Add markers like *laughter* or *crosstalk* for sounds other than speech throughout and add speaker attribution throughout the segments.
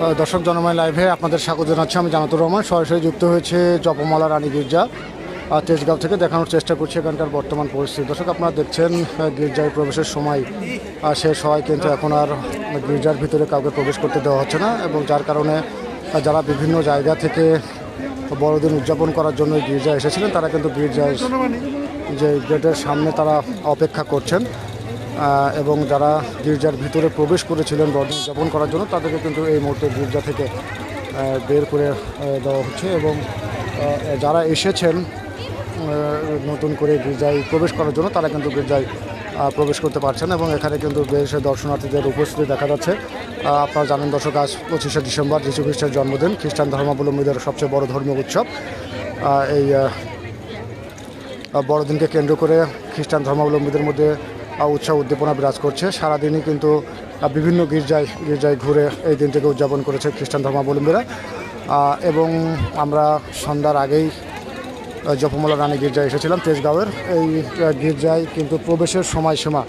Speaker 1: দর্শক জনময় লাইভে আপনাদের স্বাগত জানাচ্ছি। আমি জানাতুর রহমান। সরাসরি যুক্ত হয়েছে জপমালা রানী গির্জা আর তেজগাঁও থেকে। দেখানোর চেষ্টা করছি এখানকার বর্তমান পরিস্থিতি। দর্শক, আপনারা দেখছেন গির্জায় প্রবেশের সময় শেষ হয় কিন্তু এখন আর গির্জার ভিতরে কাউকে প্রবেশ করতে দেওয়া হচ্ছে না এবং যার কারণে যারা বিভিন্ন জায়গা থেকে বড়দিন উদযাপন করার জন্য গির্জা এসেছিলেন, তারা কিন্তু গির্জায় যে গেটের সামনে তারা অপেক্ষা করছেন। এবং যারা গির্জার ভিতরে প্রবেশ করেছিলেন বড়দিন উদযাপন করার জন্য, তাদেরকে কিন্তু এই মুহূর্তে গির্জা থেকে বের করে দেওয়া হচ্ছে এবং যারা এসেছেন নতুন করে গির্জায় প্রবেশ করার জন্য, তারা কিন্তু গির্জায় প্রবেশ করতে পারছেন এবং এখানে কিন্তু বেশ দর্শনার্থীদের উপস্থিতি দেখা যাচ্ছে। আপনারা জানেন দর্শক, আজ পঁচিশে ডিসেম্বর, যীশু খ্রিস্টের জন্মদিন, খ্রিস্টান ধর্মাবলম্বীদের সবচেয়ে বড় ধর্মীয় উৎসব। এই বড়দিনকে কেন্দ্র করে খ্রিস্টান ধর্মাবলম্বীদের মধ্যে উৎসাহ উদ্দীপনা বিরাজ করছে। সারাদিনই কিন্তু বিভিন্ন গির্জায় গির্জায় ঘুরে এই দিনটিকে উদযাপন করেছে খ্রিস্টান ধর্মাবলম্বীরা। এবং আমরা সন্ধ্যার আগেই জপমালা রানী গির্জায় এসেছিলাম তেজগাঁওয়ের। এই গির্জায় কিন্তু প্রবেশের সময়সীমা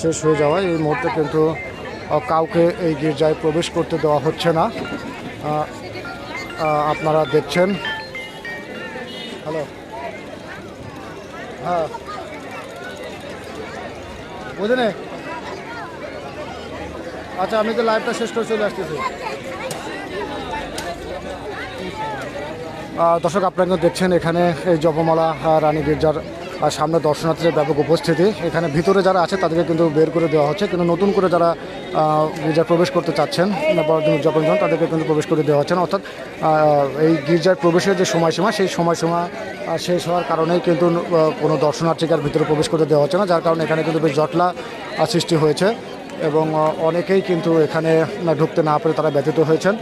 Speaker 1: শেষ হয়ে যাওয়ায় এই মুহূর্তে কিন্তু কাউকে এই গির্জায় প্রবেশ করতে দেওয়া হচ্ছে না। আপনারা দেখছেন। হ্যালো। হ্যাঁ। বুঝলেন আচ্ছা আমি তো লাইভটা শেষ করে চলে আসতেছি। দর্শক, আপনারা দেখছেন এখানে এই জপমালা রানী গির্জার আহ, সামনে দর্শনার্থীদের ব্যাপক উপস্থিতি। এখানে ভিতরে যারা আছে তাদেরকে কিন্তু বের করে দেওয়া হচ্ছে। কিন্তু নতুন করে যারা গির্জায় প্রবেশ করতে চাচ্ছেন বড়দিন উদযাপন করেন তাদেরকে কিন্তু প্রবেশ করে দেওয়া হচ্ছে না। অর্থাৎ এই গির্জার প্রবেশের যে সময়সীমা সেই সময়সীমা শেষ হওয়ার কারণেই কিন্তু কোনো দর্শনার্থীকে আর ভিতরে প্রবেশ করতে দেওয়া হচ্ছে না। যার কারণে এখানে কিন্তু বেশ জটলা সৃষ্টি হয়েছে এবং অনেকেই কিন্তু এখানে ঢুকতে না পেরে তারা ব্যথিত হয়েছেন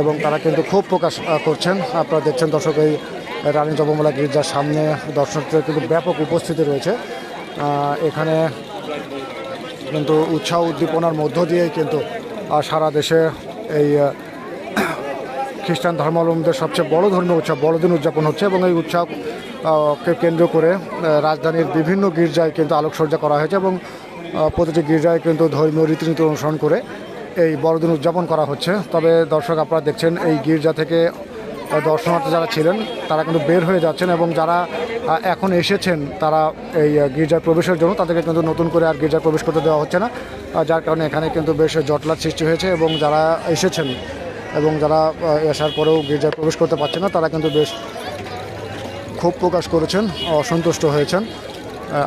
Speaker 1: এবং তারা কিন্তু ক্ষোভ প্রকাশ করছেন। আপনারা দেখছেন দর্শক এই রানী জপমালা গির্জার সামনে দর্শকদের কিন্তু ব্যাপক উপস্থিতি রয়েছে। এখানে কিন্তু উৎসাহ উদ্দীপনার মধ্য দিয়েই কিন্তু সারা দেশে এই খ্রিস্টান ধর্মাবলম্বীদের সবচেয়ে বড় ধর্মীয় উৎসব বড়দিন উদযাপন হচ্ছে এবং এই উৎসবকে কেন্দ্র করে রাজধানীর বিভিন্ন গির্জায় কিন্তু আলোকসজ্জা করা হয়েছে এবং প্রতিটি গির্জায় কিন্তু ধর্মীয় রীতিনীতি অনুসরণ করে এই বড়দিন উদযাপন করা হচ্ছে। তবে দর্শক আপনারা দেখছেন, এই গির্জা থেকে দর্শনার্থী যারা ছিলেন, তারা কিন্তু বের হয়ে যাচ্ছেন এবং যারা এখন এসেছেন, তারা এই গির্জার প্রবেশের জন্য তাদেরকে কিন্তু নতুন করে আর গির্জার প্রবেশ করতে দেওয়া হচ্ছে না। যার কারণে এখানে কিন্তু বেশ জটলার সৃষ্টি হয়েছে এবং যারা এসেছেন এবং যারা আসার পরেও গির্জায় প্রবেশ করতে পারছে না, তারা কিন্তু বেশ ক্ষোভ প্রকাশ করেছেন, অসন্তুষ্ট হয়েছেন।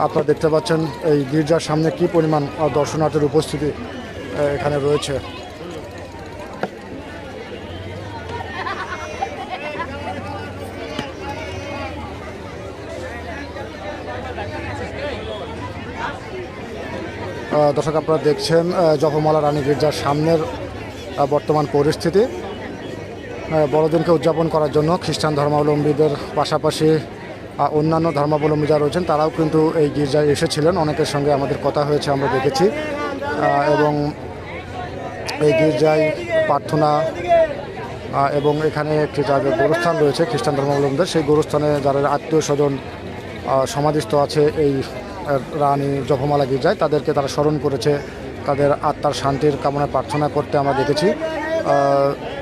Speaker 1: আপনারা দেখতে পাচ্ছেন এই গির্জার সামনে কি পরিমাণ দর্শনার্থীর উপস্থিতি এখানে রয়েছে। দর্শক আপনারা দেখছেন জপমালা রানী গির্জার সামনের বর্তমান পরিস্থিতি। বড়দিনকে উদযাপন করার জন্য খ্রিস্টান ধর্মাবলম্বীদের পাশাপাশি অন্যান্য ধর্মাবলম্বী যারা রয়েছেন, তারাও কিন্তু এই গির্জায় এসেছিলেন। অনেকের সঙ্গে আমাদের কথা হয়েছে, আমরা দেখেছি। এবং এই গির্জায় প্রার্থনা এবং এখানে একটি যাদের গোরস্থান রয়েছে, খ্রিস্টান ধর্মাবলম্বীদের, সেই গোরস্থানে যারা আত্মীয় স্বজন সমাধিস্থ আছে, এই রানী জপমালা গির্জায় তাদেরকে তারা স্মরণ করেছে, তাদের আত্মার শান্তির কামনা প্রার্থনা করতে আমরা দেখেছি।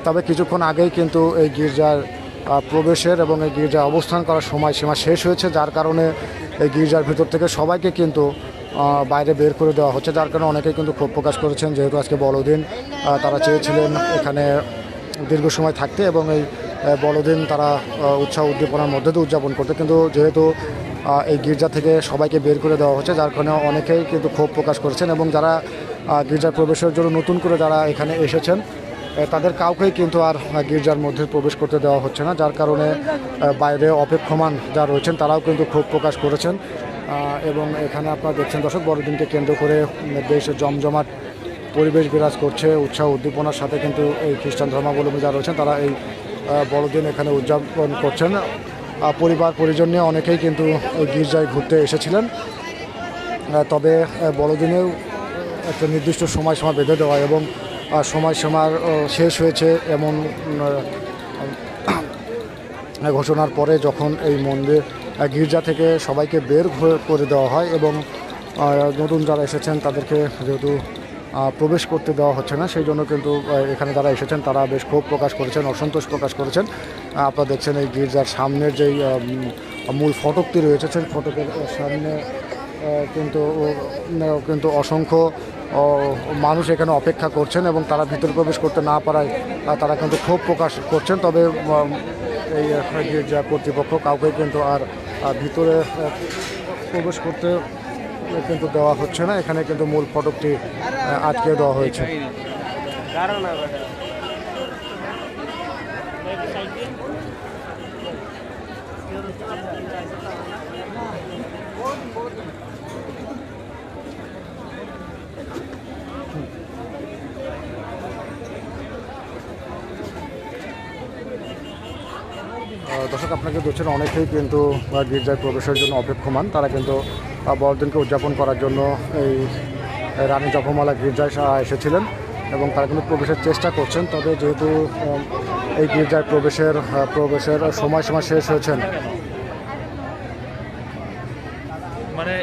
Speaker 1: তবে কিছুক্ষণ আগেই কিন্তু এই গির্জার প্রবেশের এবং এই গির্জায় অবস্থান করার সময়সীমা শেষ হয়েছে, যার কারণে এই গির্জার ভিতর থেকে সবাইকে কিন্তু বাইরে বের করে দেওয়া হচ্ছে, যার কারণে অনেকেই কিন্তু ক্ষোভ প্রকাশ করেছেন, যেহেতু আজকে বড়দিন তারা চেয়েছিলেন এখানে দীর্ঘ সময় থাকতে এবং এই বড়দিন তারা উৎসাহ উদ্দীপনার মধ্যে দিয়ে উদযাপন করতে। কিন্তু যেহেতু এই গির্জা থেকে সবাইকে বের করে দেওয়া হচ্ছে, যার কারণে অনেকেই কিন্তু ক্ষোভ প্রকাশ করেছেন এবং যারা গির্জার প্রবেশের জন্য নতুন করে যারা এখানে এসেছেন তাদের কাউকেই কিন্তু আর গির্জার মধ্যে প্রবেশ করতে দেওয়া হচ্ছে না, যার কারণে বাইরে অপেক্ষমান যারা রয়েছেন তারাও কিন্তু ক্ষোভ প্রকাশ করেছেন। এবং এখানে আপনারা দেখছেন দর্শক, বড়দিনকে কেন্দ্র করে বেশ জমজমাট পরিবেশ বিরাজ করছে, উৎসাহ উদ্দীপনার সাথে কিন্তু এই খ্রিস্টান ধর্মাবলম্বী যারা রয়েছেন তারা এই বড়দিন এখানে উদযাপন করছেন। পরিবার, পরিজন নিয়ে অনেকেই কিন্তু ওই গির্জায় ঘুরতে এসেছিলেন। তবে বড়দিনেও একটা নির্দিষ্ট সময়সীমা বেঁধে দেওয়া এবং সময়সীমার শেষ হয়েছে এমন ঘোষণার পরে যখন এই মন্দির গির্জা থেকে সবাইকে বের করে দেওয়া হয় এবং নতুন যারা এসেছেন তাদেরকে যেহেতু প্রবেশ করতে দেওয়া হচ্ছে না, সেই জন্য কিন্তু এখানে যারা এসেছেন তারা বেশ ক্ষোভ প্রকাশ করেছেন, অসন্তোষ প্রকাশ করেছেন। আপনারা দেখছেন এই গির্জার সামনের যেই মূল ফটকটি রয়েছে, সেই ফটকের সামনে কিন্তু কিন্তু অসংখ্য মানুষ এখানে অপেক্ষা করছেন এবং তারা ভিতরে প্রবেশ করতে না পারায় তারা কিন্তু ক্ষোভ প্রকাশ করছেন। তবে এই গির্জা কর্তৃপক্ষ কাউকে কিন্তু আর ভিতরে প্রবেশ করতে কিন্তু দেওয়া হচ্ছে না। এখানে কিন্তু মূল ফটকটি আটকে দেওয়া হয়েছে। দর্শক, আপনাকে দেখছেন অনেকেই কিন্তু গির্জায় প্রবেশের জন্য অপেক্ষমান। তারা কিন্তু বড়দিনকে উদযাপন করার জন্য এই রানী জপমালা গির্জায় এসেছিলেন। এবং তারা কিন্তু প্রবেশের চেষ্টা করছেন তবে যেহেতু এই গির্জায় প্রবেশের প্রবেশের সময় সময় শেষ হয়েছেন।
Speaker 2: মানে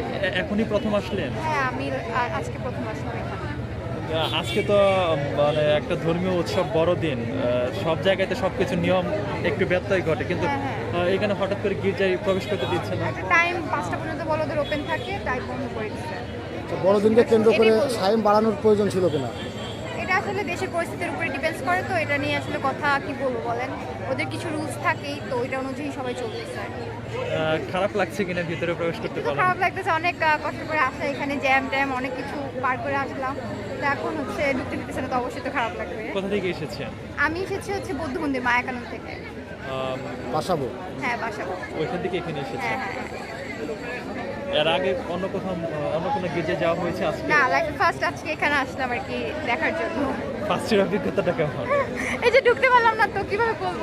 Speaker 2: এখনই প্রথম আসলেন?
Speaker 3: হ্যাঁ আমি আজকে প্রথম আসলাম
Speaker 2: আজকে তো মানে একটা ধর্মীয় উৎসব বড়দিন আহ, সব জায়গাতে সবকিছু নিয়ম একটু ব্যত্যয় ঘটে কিন্তু
Speaker 3: হ্যাঁ,
Speaker 2: এখানে হঠাৎ করে গির্জায় প্রবেশ করতে দিচ্ছে না?
Speaker 3: একটা টাইম পাঁচটা পর্যন্ত বলদের ওপেন থাকে তাই বন্ধ করে দিচ্ছে।
Speaker 1: বড়দিনকে কেন্দ্র
Speaker 3: করে
Speaker 1: টাইম বাড়ানোর প্রয়োজন ছিল কিনা?
Speaker 3: আসলে দেশের পরিস্থিতির উপরে ডিপেন্ডস করে তো এটা নিয়ে আসলে কথা কি বলব বলেন? ওদের কিছু রুলস থাকেই তো ওইটা অনুযায়ী সবাই চলতেছে
Speaker 2: খারাপ লাগছে কিনা ভিতরে প্রবেশ করতে পারলাম
Speaker 3: খারাপ লাগতেছে অনেক কষ্ট করে আসা এখানে জ্যাম ট্যাম অনেক কিছু পার করে আসলাম। তো এখন হচ্ছে ঢুকতে দিতেছে না তো অবশ্যই তো খারাপ লাগবে।
Speaker 2: কোথা থেকে এসেছেন?
Speaker 3: আমি এসেছি হচ্ছে বৌদ্ধ মন্দির মায়াকানন্দ থেকে।
Speaker 1: বাসাবো।
Speaker 3: হ্যাঁ বাসা
Speaker 2: ওইখান থেকে এখানে এসেছেন?
Speaker 3: হ্যাঁ হ্যাঁ হ্যাঁ।
Speaker 2: এর আগে অন্য কোথাও অন্য কোনো গির্জায় যাওয়া হয়েছে আজকে?
Speaker 3: না লাইফ ফার্স্ট আজকে এখানে আসলাম আর কি দেখার জন্য।
Speaker 2: ফার্স্টের অভিজ্ঞতাটা কেমন?
Speaker 3: এই যে ঢুকতে পারলাম না তো কীভাবে বলব?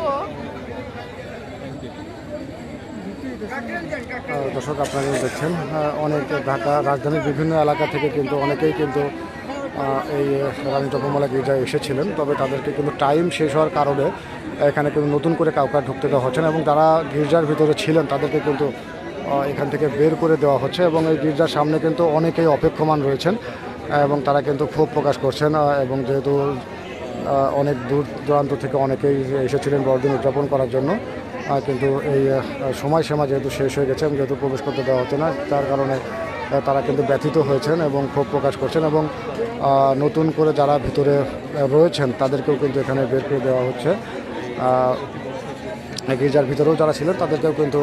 Speaker 1: দর্শক আপনারা দেখছেন অনেক ঢাকা রাজধানীর বিভিন্ন এলাকা থেকে কিন্তু অনেকেই কিন্তু এই রানী জপমালা গির্জায় এসেছিলেন তবে তাদেরকে কিন্তু টাইম শেষ হওয়ার কারণে এখানে কিন্তু নতুন করে কাউকে ঢুকতে দেওয়া হচ্ছে না এবং যারা গির্জার ভিতরে ছিলেন তাদেরকে কিন্তু এখান থেকে বের করে দেওয়া হচ্ছে এবং এই গির্জার সামনে কিন্তু অনেকেই অপেক্ষমান রয়েছেন এবং তারা কিন্তু ক্ষোভ প্রকাশ করছেন এবং যেহেতু অনেক দূর দূরান্ত থেকে অনেকেই এসেছিলেন বড়দিন উদযাপন করার জন্য কিন্তু এই সময়সীমা যেহেতু শেষ হয়ে গেছে এবং যেহেতু প্রবেশ করতে দেওয়া হচ্ছে না, তার কারণে তারা কিন্তু ব্যথিত হয়েছেন এবং ক্ষোভ প্রকাশ করছেন এবং নতুন করে যারা ভিতরে রয়েছেন তাদেরকেও কিন্তু এখানে বের করে দেওয়া হচ্ছে। গির্জার ভিতরেও যারা ছিলেন তাদেরকেও কিন্তু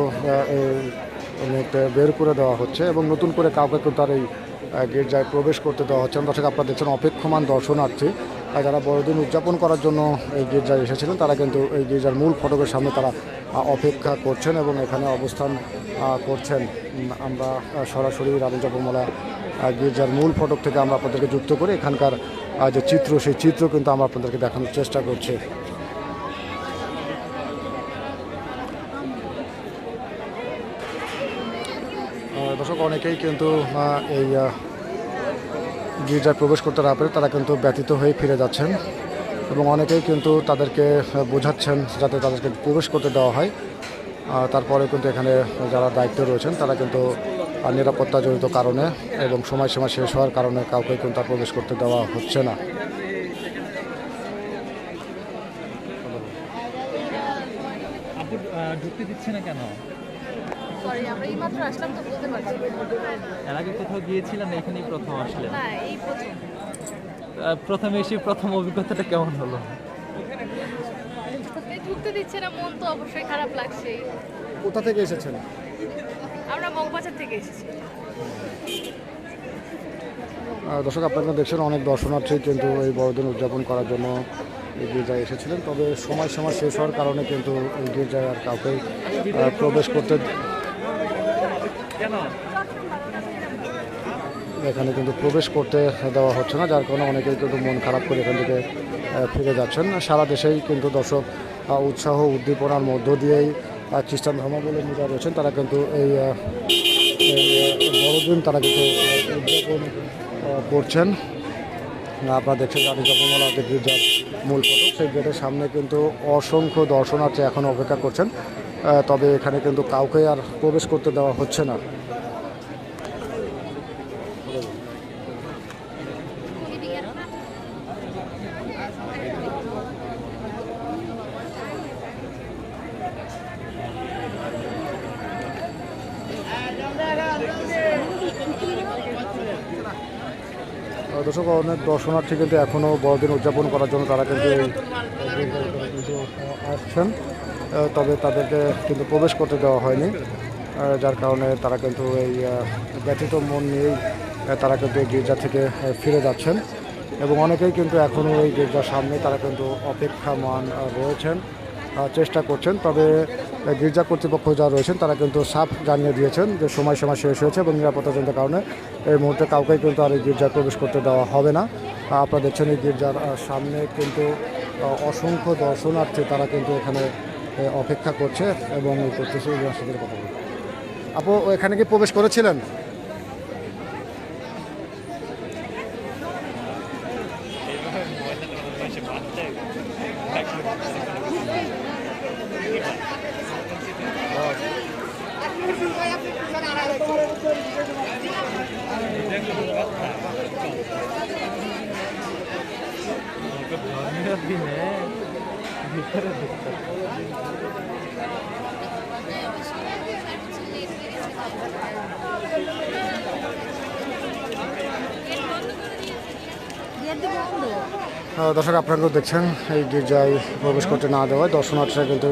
Speaker 1: মুহূর্তে বের করে দেওয়া হচ্ছে এবং নতুন করে কাউকে কিন্তু আর এই গির্জায় প্রবেশ করতে দেওয়া হচ্ছে। দর্শক আপনারা দেখছেন অপেক্ষমান দর্শনার্থী। আর যারা বড়দিন উদযাপন করার জন্য এই গির্জায় এসেছিলেন তারা কিন্তু এই গির্জার মূল ফটকের সামনে তারা অপেক্ষা করছেন এবং এখানে অবস্থান করছেন। আমরা সরাসরি রানী জপমালা আহ, গির্জার মূল ফটক থেকে আমরা আপনাদেরকে যুক্ত করে এখানকার যে চিত্র সেই চিত্র কিন্তু আমরা আপনাদেরকে দেখানোর চেষ্টা করছি আহ, দর্শক অনেকেই কিন্তু এই গির্জায় প্রবেশ করতে না পারে তারা কিন্তু ব্যতীত হয়ে ফিরে যাচ্ছেন এবং অনেকেই কিন্তু তাদেরকে বোঝাচ্ছেন যাতে তাদেরকে প্রবেশ করতে দেওয়া হয়। তারপরে কিন্তু এখানে যারা দায়িত্বে রয়েছেন তারা কিন্তু আহ, নিরাপত্তা জড়িত কারণে এবং সময়সীমা শেষ হওয়ার কারণে কাউকে কিন্তু আর প্রবেশ করতে দেওয়া হচ্ছে না।
Speaker 2: ঢুকতে দিচ্ছে না কেন?
Speaker 3: সরি আমরা এইমাত্র আসলাম তো বলতে পারছি।
Speaker 2: এর আগে কোথাও গিয়েছিলেন? এখানেই প্রথম আসলেন।
Speaker 3: না এই প্রথম।
Speaker 2: প্রথমে এসে প্রথম অভিজ্ঞতাটা কেমন হলো?
Speaker 3: ঢুকতে দিচ্ছে না মন তো অবশ্যই খারাপ লাগছে।
Speaker 1: কোথা থেকে এসেছেন?
Speaker 3: আমরা মগবাজার থেকে এসেছি।
Speaker 1: দর্শক আপনারা দেখছেন অনেক দর্শনার্থী কিন্তু এই বড়দিন উদযাপন করার জন্য এই গির্জায় এসেছিলেন। তবে সময় সময় শেষ হওয়ার কারণে কিন্তু এই গির্জায় আর কাউকে প্রবেশ করতে এখানে কিন্তু প্রবেশ করতে দেওয়া হচ্ছে না, যার কারণে অনেকেই কিন্তু মন খারাপ করে এখান থেকে ফিরে যাচ্ছেন। সারা দেশেই কিন্তু দর্শক উৎসাহ, উদ্দীপনার মধ্য দিয়েই খ্রিস্টান ধর্মাবলম্বী যারা রয়েছেন, তারা কিন্তু এই বড়দিন তারা কিন্তু উদযাপন করছেন। আপনারা দেখছেন রানী জপমালা গির্জার মূল ফটক, সেই গেটের সামনে কিন্তু অসংখ্য দর্শনার্থী এখন অপেক্ষা করছেন। তবে এখানে কিন্তু কাউকে আর প্রবেশ করতে দেওয়া হচ্ছে না দর্শক অনেক দর্শনার্থী কিন্তু এখনও বড়দিন উদযাপন করার জন্য তারা কিন্তু আসছেন তবে তাদেরকে কিন্তু প্রবেশ করতে দেওয়া হয়নি। যার কারণে তারা কিন্তু এই ব্যথিত মন নিয়েই তারা কিন্তু এই গির্জা থেকে ফিরে যাচ্ছেন। এবং অনেকেই কিন্তু এখনও এই গির্জার সামনে তারা কিন্তু অপেক্ষামান রয়েছেন চেষ্টা করছেন। তবে গির্জা কর্তৃপক্ষ যারা রয়েছেন তারা কিন্তু সাফ জানিয়ে দিয়েছেন যে সময় সময় শেষ হয়েছে এবং নিরাপত্তাজনিত কারণে এই মুহূর্তে কাউকেই কিন্তু আর এই গির্জায় প্রবেশ করতে দেওয়া হবে না। আপনারা দেখছেন এই গির্জার সামনে কিন্তু অসংখ্য দর্শনার্থী তারা কিন্তু এখানে অপেক্ষা করছে এবং এই করতেছে এই সাথে কথা বলব। আপু, এখানে কি প্রবেশ করেছিলেন
Speaker 2: ধর্মীয় ভিতরে ঢুকতে
Speaker 1: আহ, দর্শক আপনারাও দেখছেন এই গির্জায় প্রবেশ করতে না দেওয়ায় দর্শনার্থীরা কিন্তু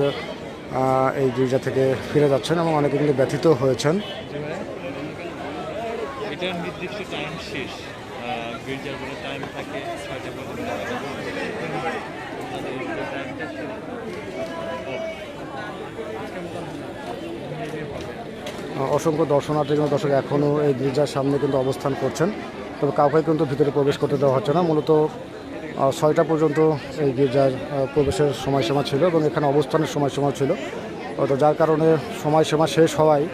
Speaker 1: এই গির্জা থেকে ফিরে যাচ্ছেন এবং অনেকে কিন্তু ব্যথিত হয়েছেন।
Speaker 2: নির্দিষ্ট টাইম শেষ গির্জার টাইম থাকে ছয়টা পর্যন্ত।
Speaker 1: অসংখ্য দর্শনার্থী কিন্তু দর্শক এখনও এই গির্জার সামনে কিন্তু অবস্থান করছেন। তবে কাউকে কিন্তু ভিতরে প্রবেশ করতে দেওয়া হচ্ছে না। মূলত ছয়টা পর্যন্ত এই গির্জার প্রবেশের সময়সীমা ছিল এবং এখানে অবস্থানের সময়সীমা ছিল। তো যার কারণে সময়সীমা শেষ হওয়ায়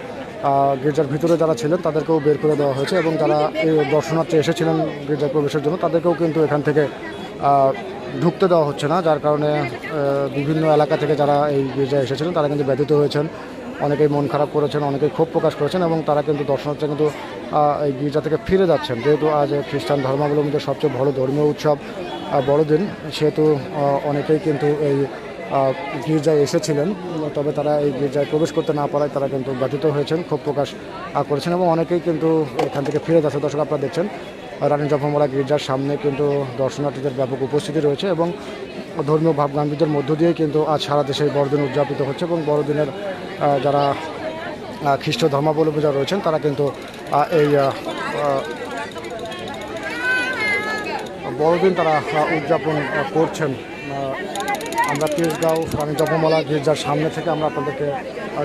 Speaker 1: গির্জার ভিতরে যারা ছিলেন তাদেরকেও বের করে দেওয়া হয়েছে এবং যারা এই দর্শনার্থী এসেছিলেন গির্জার প্রবেশের জন্য, তাদেরকেও কিন্তু এখান থেকে ঢুকতে দেওয়া হচ্ছে না, যার কারণে বিভিন্ন এলাকা থেকে যারা এই গির্জায় এসেছিলেন তারা কিন্তু ব্যথিত হয়েছেন। অনেকেই মন খারাপ করেছেন, অনেকেই ক্ষোভ প্রকাশ করেছেন এবং তারা কিন্তু দর্শনার্থী কিন্তু এই গির্জা থেকে ফিরে যাচ্ছেন। যেহেতু আজ খ্রিস্টান ধর্মাবলম্বীদের সবচেয়ে বড় ধর্মীয় উৎসব বড়দিন, সেহেতু অনেকেই কিন্তু এই গির্জায় এসেছিলেন। তবে তারা এই গির্জায় প্রবেশ করতে না পারায় তারা কিন্তু ব্যথিত হয়েছেন, ক্ষোভ প্রকাশ করেছেন এবং অনেকেই কিন্তু এখান থেকে ফিরে যাচ্ছে দর্শক, আপনারা দেখছেন রানী জফরমোড়া গির্জার সামনে কিন্তু দর্শনার্থীদের ব্যাপক উপস্থিতি রয়েছে এবং ধর্মীয় ভাবগাম্ভীর্যের মধ্য দিয়ে কিন্তু আজ সারা দেশে বড়দিন উদযাপিত হচ্ছে এবং বড়দিনের যারা খ্রিস্ট ধর্মাবলম্বী যারা রয়েছেন তারা কিন্তু এই বড়দিন তারা উদযাপন করছেন। আমরা তেজগাঁও রানী জপমালা গির্জার সামনে থেকে আমরা আপনাদেরকে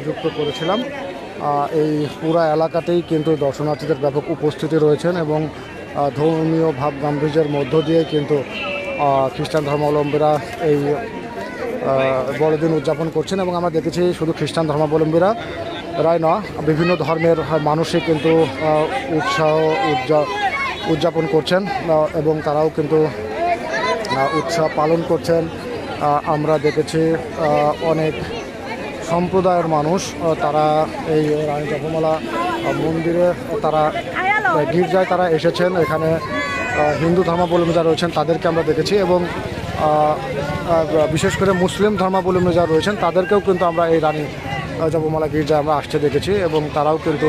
Speaker 1: যুক্ত করেছিলাম। এই পুরা এলাকাতেই কিন্তু দর্শনার্থীদের ব্যাপক উপস্থিতি রয়েছেন এবং ধর্মীয় ভাব গাম্ভীর্যের মধ্য দিয়ে কিন্তু খ্রিস্টান ধর্মাবলম্বীরা এই বড়দিন উদযাপন করছেন এবং আমরা দেখেছি শুধু খ্রিস্টান ধর্মাবলম্বীরা রায় নয় বিভিন্ন ধর্মের মানুষই কিন্তু উৎসাহ উদযা- উদযাপন করছেন এবং তারাও কিন্তু আহ, উৎসব পালন করছেন। আমরা দেখেছি অনেক সম্প্রদায়ের মানুষ তারা এই রানী জপমালা মন্দিরে তারা গির্জায় তারা এসেছেন। এখানে হিন্দু ধর্মাবলম্বী যারা রয়েছেন তাদেরকে আমরা দেখেছি এবং বিশেষ করে মুসলিম ধর্মাবলম্বী যারা রয়েছেন তাদেরকেও কিন্তু আমরা এই রানী আহ, জপমালা গির্জায় আমরা আসতে দেখেছি এবং তারাও কিন্তু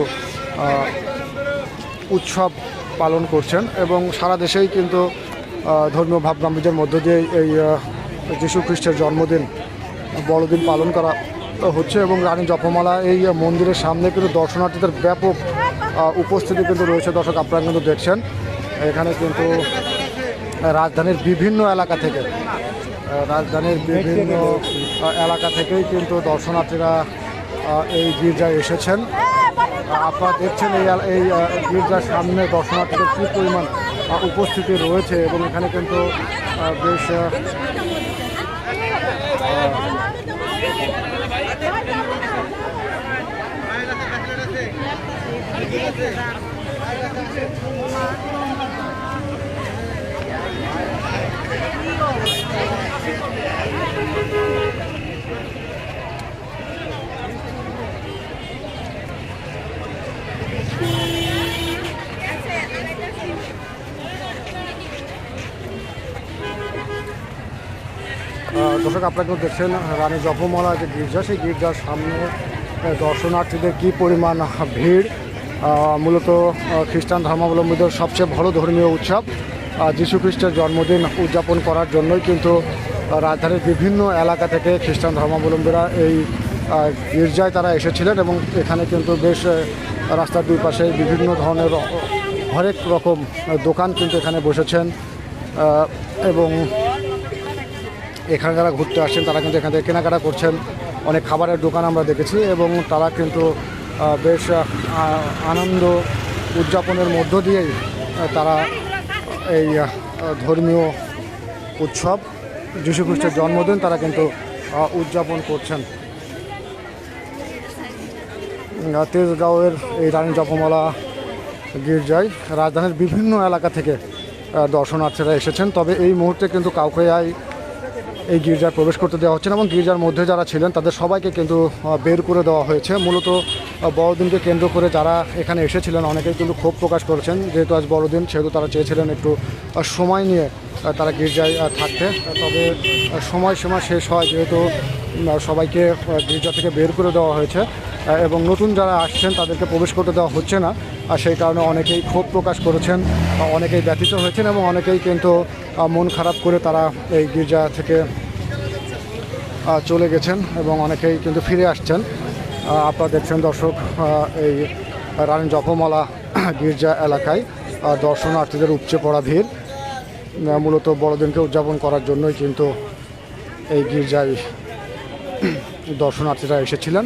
Speaker 1: উৎসব পালন করছেন এবং সারা দেশেই কিন্তু ধর্মীয় ভাবগাম্ভীর্যের মধ্য দিয়ে এই যীশু খ্রিস্টের জন্মদিন বড়দিন পালন করা হচ্ছে এবং রানী জপমালা এই মন্দিরের সামনে কিন্তু দর্শনার্থীদের ব্যাপক উপস্থিতি কিন্তু রয়েছে। দর্শক, আপনারা কিন্তু দেখছেন, এখানে কিন্তু রাজধানীর বিভিন্ন এলাকা থেকে রাজধানীর বিভিন্ন এলাকা থেকেই কিন্তু দর্শনার্থীরা এই গির্জায় এসেছেন। আপনারা দেখছেন এই এই গির্জার সামনে দর্শনার্থীদের কী পরিমাণ উপস্থিতি রয়েছে এবং এখানে কিন্তু বেশ দর্শক, আপনারা কিন্তু দেখছেন রানী জপমালা যে গির্জা, সেই গির্জার সামনে দর্শনার্থীদের কী পরিমাণ ভিড়? মূলত খ্রিস্টান ধর্মাবলম্বীদের সবচেয়ে বড় ধর্মীয় উৎসব। খ্রিস্টের জন্মদিন উদযাপন করার জন্যই কিন্তু রাজধানীর বিভিন্ন এলাকা থেকে খ্রিস্টান ধর্মাবলম্বীরা এই গির্জায় তারা এসেছিলেন এবং এখানে কিন্তু বেশ রাস্তার দুই পাশে বিভিন্ন ধরনের হরেক রকম দোকান কিন্তু এখানে বসেছেন। এবং এখানে যারা ঘুরতে আসছেন তারা কিন্তু এখান থেকে কেনাকাটা করছেন। অনেক খাবারের দোকান আমরা দেখেছি এবং তারা কিন্তু বেশ আনন্দ উদযাপনের মধ্য দিয়েই তারা এই ধর্মীয় উৎসব যীশুখ্রিস্টের জন্মদিন, তারা কিন্তু উদযাপন করছেন। তেজগাঁওয়ের এই রানী জপমালা গির্জায় রাজধানীর বিভিন্ন এলাকা থেকে দর্শনার্থীরা এসেছেন। তবে এই মুহূর্তে কিন্তু কাউকে এই গির্জায় প্রবেশ করতে দেওয়া হচ্ছে না এবং গির্জার মধ্যে যারা ছিলেন, তাদের সবাইকে কিন্তু বের করে দেওয়া হয়েছে। মূলত বড়দিনকে কেন্দ্র করে যারা এখানে এসেছিলেন, অনেকেই কিন্তু ক্ষোভ প্রকাশ করেছেন। যেহেতু আজ বড়দিন, সেহেতু তারা চেয়েছিলেন একটু সময় নিয়ে তারা গির্জায় থাকতে। তবে সময়সীমা শেষ হয় যেহেতু সবাইকে গির্জা থেকে বের করে দেওয়া হয়েছে। এবং নতুন যারা আসছেন, তাদেরকে প্রবেশ করতে দেওয়া হচ্ছে না। আর সেই কারণে অনেকেই ক্ষোভ প্রকাশ করেছেন অনেকেই ব্যথিত হয়েছেন এবং অনেকেই কিন্তু মন খারাপ করে তারা এই গির্জা থেকে চলে গেছেন এবং অনেকেই কিন্তু ফিরে আসছেন। আপনারা দেখছেন দর্শক এই রানী জপমালা *clears throat* গির্জা এলাকায় দর্শনার্থীদের উপচে পড়া ভিড় মূলত বড়দিনকে উদযাপন করার জন্যই কিন্তু এই গির্জায় *clears throat* দর্শনার্থীরা এসেছিলেন।